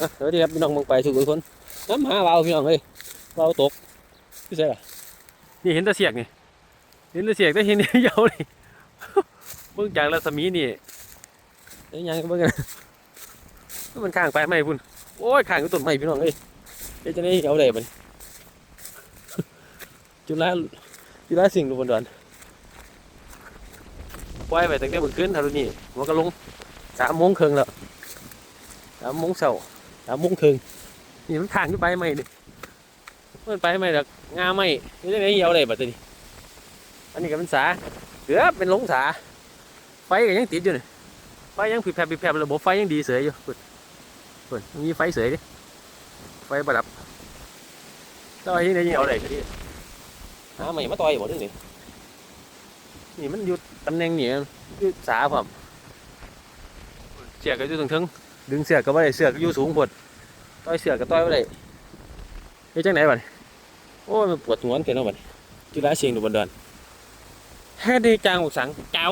อะสวัสดีครับพี่น้องมองไปสุขุมคนน้ำหาเบาพี่น้องเอ้ยเบาตกพี่เซ่ล่ะนี่เห็นแตะเสียกนี่เห็นแตะเสียกได้เห็นเยาวนี่เบิ่งจากรัศมีนี่เอ้ยยังก็เบิ่งกันมันข้างไปไหมพุ่นโอ้ยข้างอยู่ต้นไม้พี่น้องเอ้ยเดี๋ยวจะได้เอาได้บัดนี้จุฬาจุฬาสิ่งห์ลูกบอลดอนปล่อยไปตั้งแต่เมื่อคืนเท่านี้หัวกะลงสามโมงครึ่งแล้วสามโมงเช้า สามโมงครึ่งนี่มันทางที่ไปไหมดิมันไปไหมดอกงาไหมนี่ได้ไงเอาได้บัดนี้อันนี้ก็เป็นสาเกือบเป็นหลงสา ไฟก็ยังติดอยู่นี่ไฟยังผิดแผลผิดแผลระบบไฟยังดีเสยอยู่เปิดเปิดมีไฟเสยดิไฟประดับต่อยที่ไหนยังเอาได้ก็ดีหาใหม่มาต่อยบ่ถึงนี่นี่มันอยู่ตำแหน่งนี่อยู่สาพร้อมเสือกก็อยู่ถึงถึงๆ ดึงเสือกก็บ่ได้เสือกก็อยู่สูงพดต่อยเสือกก็ต่อยบ่ได้เฮ็ดจังไหนบัดนี้โอ้ยมันปวดหัวเกินแล้วบัดนี้จุฬาเชียงดูบนดอนแฮ่ดีจางอุกสังเจ้า